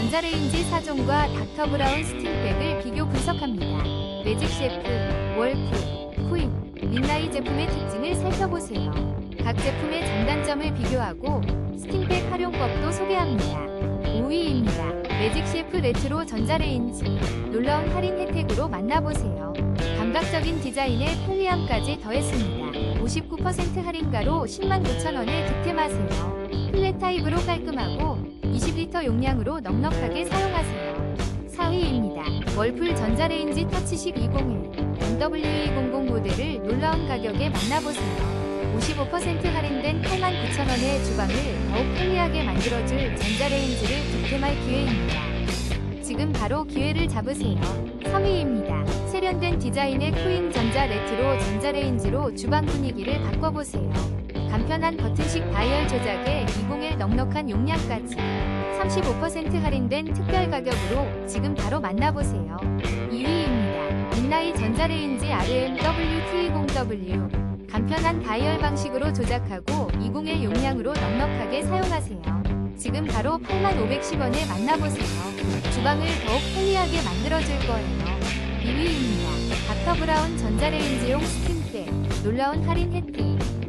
전자레인지 4종과 닥터 브라운 스팀백을 비교 분석합니다. 매직 셰프, 월프, 쿠인, 민나이 제품의 특징을 살펴보세요. 각 제품의 장단점을 비교하고 스팀백 활용법도 소개합니다. 5위입니다. 매직 셰프 레트로 전자레인지 놀라운 할인 혜택으로 만나보세요. 감각적인 디자인에 편리함까지 더했습니다. 59% 할인가로 10만 9천 원에 득템하세요. 플랫 타입으로 깔끔하고 20리터 용량으로 넉넉하게 사용하세요. 4위입니다. 월풀 전자레인지 터치식 201 MW200 모델을 놀라운 가격에 만나보세요. 55% 할인된 89,000원의 주방을 더욱 편리하게 만들어줄 전자레인지를 득템할 기회입니다. 지금 바로 기회를 잡으세요. 3위입니다. 세련된 디자인의 쿠잉 전자 레트로 전자레인지로 주방 분위기를 바꿔보세요. 간편한 버튼식 다이얼 조작에 201 넉넉한 용량까지 35% 할인된 특별 가격으로 지금 바로 만나보세요. 2위입니다. 민나이 전자레인지 RMWT20W 간편한 다이얼 방식으로 조작하고 201 용량으로 넉넉하게 사용하세요. 지금 바로 8510원에 만나보세요. 주방을 더욱 편리하게 만들어줄 거예요. 2위입니다. 닥터 브라운 전자레인지용 스팀백 놀라운 할인 혜택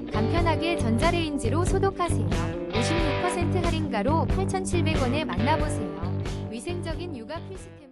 간편하게 전자레인지로 소독하세요. 56% 할인가로 8,700원에 만나보세요. 위생적인 육아 필수템